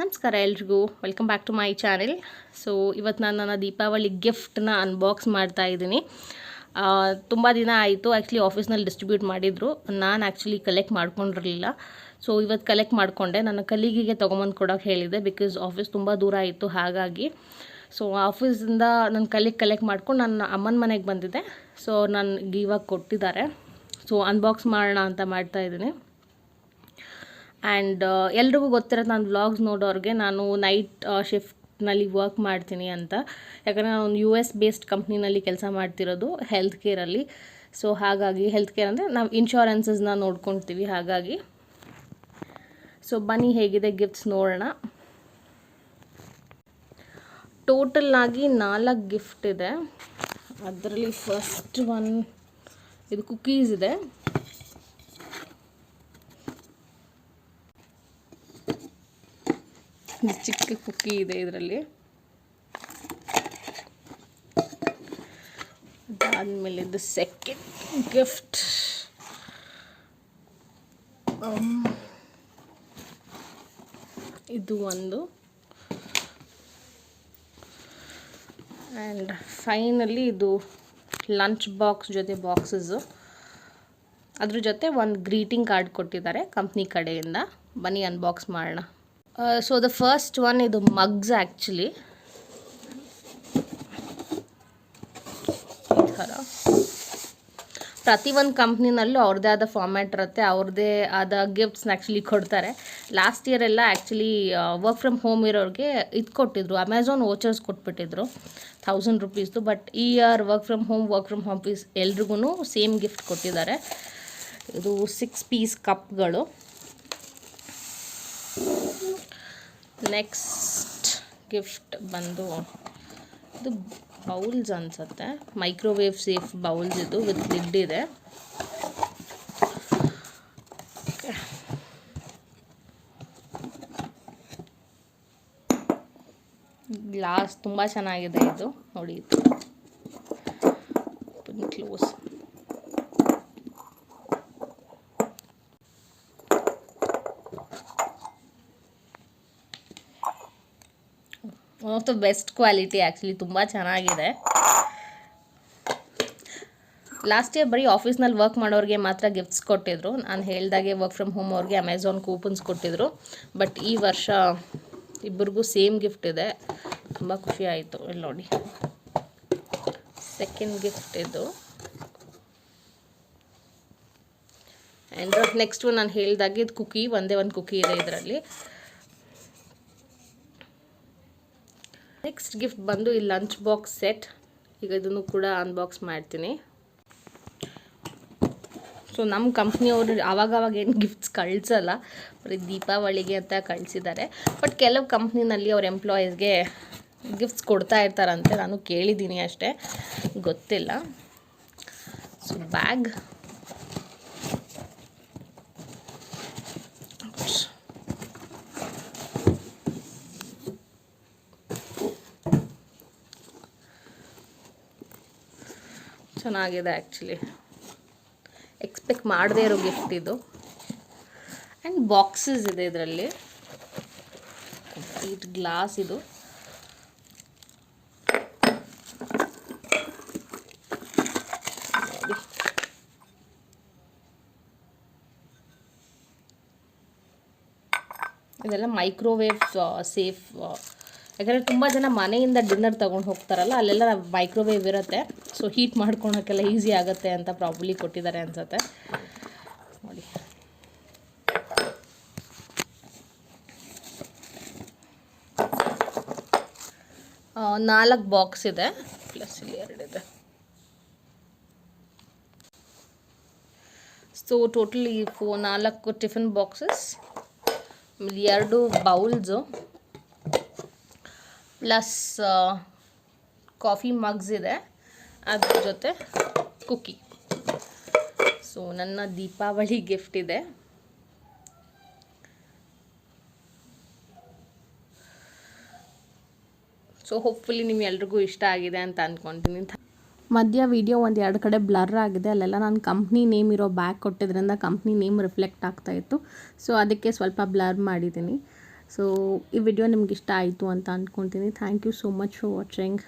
ನಮಸ್ಕಾರ ಎಲ್ರಿಗೂ. Welcome back to my channel so ಇವತ್ತು ನಾನು ನನ್ನ ದೀಪಾವಳಿ ಗಿಫ್ಟ್ನ ಅನ್ಬಾಕ್ಸ್ ಮಾಡ್ತಾ ಇದ್ದೀನಿ. ತುಂಬ ದಿನ ಆಯಿತು. ಆ್ಯಕ್ಚುಲಿ ಆಫೀಸ್ನಲ್ಲಿ ಡಿಸ್ಟ್ರಿಬ್ಯೂಟ್ ಮಾಡಿದರು. ನಾನು ಆ್ಯಕ್ಚುಲಿ ಕಲೆಕ್ಟ್ ಮಾಡ್ಕೊಂಡಿರಲಿಲ್ಲ. ಸೊ ಇವತ್ತು ಕಲೆಕ್ಟ್ ಮಾಡಿಕೊಂಡೆ. ನನ್ನ ಕಲೀಗಿಗೆ ತೊಗೊಂಬಂದು ಕೊಡೋಕೆ ಹೇಳಿದೆ ಬಿಕಾಸ್ ಆಫೀಸ್ ತುಂಬ ದೂರ ಆಯಿತು. ಹಾಗಾಗಿ ಸೊ ಆಫೀಸಿಂದ ನನ್ನ ಕಲೀಗ್ ಕಲೆಕ್ಟ್ ಮಾಡ್ಕೊಂಡು ನನ್ನ ಅಮ್ಮನ ಮನೆಗೆ ಬಂದಿದ್ದೆ. ಸೊ ನನಗೆ ಇವಾಗ ಕೊಟ್ಟಿದ್ದಾರೆ. ಸೊ ಅನ್ಬಾಕ್ಸ್ ಮಾಡೋಣ ಅಂತ ಮಾಡ್ತಾ ಇದ್ದೀನಿ. ಆ್ಯಂಡ್ ಎಲ್ರಿಗೂ ಗೊತ್ತಿರೋದು ನಾನು ವ್ಲಾಗ್ಸ್ ನೋಡೋರಿಗೆ ನಾನು ನೈಟ್ ಶಿಫ್ಟ್ನಲ್ಲಿ ವರ್ಕ್ ಮಾಡ್ತೀನಿ ಅಂತ. ಯಾಕಂದರೆ ನಾನು ಯು ಎಸ್ ಬೇಸ್ಡ್ ಕಂಪ್ನಿನಲ್ಲಿ ಕೆಲಸ ಮಾಡ್ತಿರೋದು ಹೆಲ್ತ್ ಕೇರಲ್ಲಿ ಸೊ ಹಾಗಾಗಿ ಹೆಲ್ತ್ ಕೇರ್ ಅಂದರೆ ನಾವು ಇನ್ಶೂರೆನ್ಸಸ್ನ ನೋಡ್ಕೊತೀವಿ, ಹಾಗಾಗಿ. ಸೊ ಬನ್ನಿ ಹೇಗಿದೆ ಗಿಫ್ಟ್ಸ್ ನೋಡೋಣ. ಟೋಟಲ್ ಆಗಿ ನಾಲ್ಕು ಗಿಫ್ಟ್ ಇದೆ. ಅದರಲ್ಲಿ ಫಸ್ಟ್ ಒನ್ ಇದು ಕುಕೀಸ್ ಇದೆ. ಚಿಕ್ಕ ಕುಕ್ಕಿ ಇದೆ ಇದರಲ್ಲಿ. ಅದಾದ್ಮೇಲೆ ಇದು ಸೆಕೆಂಡ್ ಗಿಫ್ಟ್ ಇದು ಒಂದು. ಆ್ಯಂಡ್ ಫೈನಲಿ ಇದು ಲಂಚ್ ಬಾಕ್ಸ್ ಜೊತೆ ಬಾಕ್ಸಸ್ಸು ಅದ್ರ ಜೊತೆ ಒಂದು ಗ್ರೀಟಿಂಗ್ ಕಾರ್ಡ್ ಕೊಟ್ಟಿದ್ದಾರೆ ಕಂಪ್ನಿ ಕಡೆಯಿಂದ. ಬನ್ನಿ ಅನ್ಬಾಕ್ಸ್ ಮಾಡೋಣ. ಸೊ ದ ಫಸ್ಟ್ ಒನ್ ಇದು ಮಗ್ಸ್ ಆ್ಯಕ್ಚುಲಿ ಈ ಥರ ಪ್ರತಿಯೊಂದು ಕಂಪ್ನಿನಲ್ಲೂ ಅವ್ರದ್ದೇ ಆದ ಫಾರ್ಮ್ಯಾಟ್ ಇರುತ್ತೆ ಅವ್ರದ್ದೇ ಆದ ಗಿಫ್ಟ್ಸ್ನ ಆ್ಯಕ್ಚುಲಿ ಕೊಡ್ತಾರೆ. ಲಾಸ್ಟ್ ಇಯರ್ ಎಲ್ಲ ಆ್ಯಕ್ಚುಲಿ ವರ್ಕ್ ಫ್ರಮ್ ಹೋಮ್ ಇರೋರಿಗೆ ಇದು ಕೊಟ್ಟಿದ್ರು ಅಮೆಝಾನ್ ವೋಚರ್ಸ್ ಕೊಟ್ಬಿಟ್ಟಿದ್ರು ಥೌಸಂಡ್ ರುಪೀಸ್ದು ಬಟ್ ಈ year work from home work from office ಎಲ್ರಿಗೂ ಸೇಮ್ ಗಿಫ್ಟ್ ಕೊಟ್ಟಿದ್ದಾರೆ. ಇದು ಸಿಕ್ಸ್ ಪೀಸ್ ಕಪ್ಗಳು ನೆಕ್ಸ್ಟ್ ಗಿಫ್ಟ್ ಬಂದು ಇದು ಬೌಲ್ಸ್ ಅನ್ಸುತ್ತೆ. ಮೈಕ್ರೋವೇವ್ ಸೇಫ್ ಬೌಲ್ಸ್ ಇದು ವಿತ್ ಲಿಡ್ ಇದೆ. ಗ್ಲಾಸ್ ತುಂಬ ಚೆನ್ನಾಗಿದೆ ಇದು. ನೋಡಿ close one of the best quality actually ತುಂಬ ಚೆನ್ನಾಗಿದೆ. ಲಾಸ್ಟ್ ಇಯರ್ ಬರೀ ಆಫೀಸ್ನಲ್ಲಿ ವರ್ಕ್ ಮಾಡೋರಿಗೆ ಮಾತ್ರ ಗಿಫ್ಟ್ಸ್ ಕೊಟ್ಟಿದ್ರು. ನಾನು ಹೇಳ್ದಾಗೆ ವರ್ಕ್ ಫ್ರಮ್ ಹೋಮ್ ಅವ್ರಿಗೆ ಅಮೆಝಾನ್ ಕೂಪನ್ಸ್ ಕೊಟ್ಟಿದ್ರು. ಬಟ್ ಈ ವರ್ಷ ಇಬ್ಬರಿಗೂ ಸೇಮ್ ಗಿಫ್ಟ್ ಇದೆ. ತುಂಬ ಖುಷಿ ಆಯಿತು. ಇಲ್ಲಿ ನೋಡಿ. ಸೆಕೆಂಡ್ ಗಿಫ್ಟ್ ಇದು. ಆ್ಯಂಡ್ ನೆಕ್ಸ್ಟು ನಾನು ಹೇಳ್ದಾಗೆ ಇದು ಕುಕಿ ಒಂದೇ ಒಂದು ಕುಕಿ ಇದೆ ಇದರಲ್ಲಿ. ನೆಕ್ಸ್ಟ್ ಗಿಫ್ಟ್ ಬಂದು ಈ ಲಂಚ್ ಬಾಕ್ಸ್ ಸೆಟ್ ಈಗ ಇದನ್ನು ಕೂಡ ಅನ್ಬಾಕ್ಸ್ ಮಾಡ್ತೀನಿ. ಸೊ ನಮ್ಮ ಕಂಪ್ನಿಯವರು ಆವಾಗವಾಗ ಏನು ಗಿಫ್ಟ್ಸ್ ಕಳಿಸಲ್ಲ. ಬರೀ ದೀಪಾವಳಿಗೆ ಅಂತ ಕಳಿಸಿದ್ದಾರೆ. ಬಟ್ ಕೆಲವು ಕಂಪ್ನಿನಲ್ಲಿ ಅವ್ರ ಎಂಪ್ಲಾಯೀಸ್ಗೆ ಗಿಫ್ಟ್ಸ್ ಕೊಡ್ತಾ ಇರ್ತಾರಂತೆ. ನಾನು ಕೇಳಿದ್ದೀನಿ ಅಷ್ಟೇ. ಗೊತ್ತಿಲ್ಲ. ಸೊ ಬ್ಯಾಗ್ ಚೆನ್ನಾಗಿದೆ ಆ್ಯಕ್ಚುಲಿ ಎಕ್ಸ್ಪೆಕ್ಟ್ ಮಾಡದೇ ಇರೋ ಗಿಫ್ಟ್ ಇದು. ಆ್ಯಂಡ್ ಬಾಕ್ಸಸ್ ಇದೆ ಇದರಲ್ಲಿ. ಕಂಪ್ಲೀಟ್ ಗ್ಲಾಸ್ ಇದು. ಇದೆಲ್ಲ ಮೈಕ್ರೋವೇವ್ ಸೇಫ್ ಯಾಕಂದರೆ ತುಂಬ ಜನ ಮನೆಯಿಂದ ಡಿನ್ನರ್ ತೊಗೊಂಡು ಹೋಗ್ತಾರಲ್ಲ, ಅಲ್ಲೆಲ್ಲ ಮೈಕ್ರೋವೇವ್ ಇರುತ್ತೆ. ಸೊ ಹೀಟ್ ಮಾಡ್ಕೊಳೋಕ್ಕೆಲ್ಲ ಈಸಿ ಆಗುತ್ತೆ ಅಂತ ಪ್ರಾಬ್ಲಿ ಕೊಟ್ಟಿದ್ದಾರೆ ಅನ್ಸುತ್ತೆ. ನೋಡಿ. ನಾಲ್ಕು ಬಾಕ್ಸ್ ಇದೆ. ಪ್ಲಸ್ ಇಲ್ಲಿ ಎರಡಿದೆ ಸೊ ಟೋಟಲಿ ಫೋ ನಾಲ್ಕು ಟಿಫಿನ್ ಬಾಕ್ಸಸ್ ಎರಡು ಬೌಲ್ಸು ಪ್ಲಸ್ ಕಾಫಿ ಮಗ್ಸ್ ಇದೆ. ಅದ್ರ ಜೊತೆ ಕುಕ್ಕಿ ಸೊ ನನ್ನ ದೀಪಾವಳಿ ಗಿಫ್ಟ್ ಇದೆ. ಸೊ ಹೋಪ್ಫುಲಿ ನಿಮ್ಗೆಲ್ರಿಗೂ ಇಷ್ಟ ಆಗಿದೆ ಅಂತ ಅಂದ್ಕೊತೀನಿ ಮಧ್ಯ ವಿಡಿಯೋ ಒಂದು ಎರಡು ಕಡೆ ಬ್ಲರ್ ಆಗಿದೆ. ಅಲ್ಲೆಲ್ಲ ನಾನು ಕಂಪ್ನಿ ನೇಮ್ ಇರೋ ಬ್ಯಾಗ್ ಕೊಟ್ಟಿದ್ರಿಂದ ಕಂಪ್ನಿ ನೇಮ್ ರಿಫ್ಲೆಕ್ಟ್ ಆಗ್ತಾಯಿತ್ತು ಸೊ ಅದಕ್ಕೆ ಸ್ವಲ್ಪ ಬ್ಲರ್ ಮಾಡಿದ್ದೀನಿ. ಸೊ ಈ ವಿಡಿಯೋ ನಿಮ್ಗೆ ಇಷ್ಟ ಆಯಿತು ಅಂತ ಅಂದ್ಕೊತೀನಿ thank you so much for watching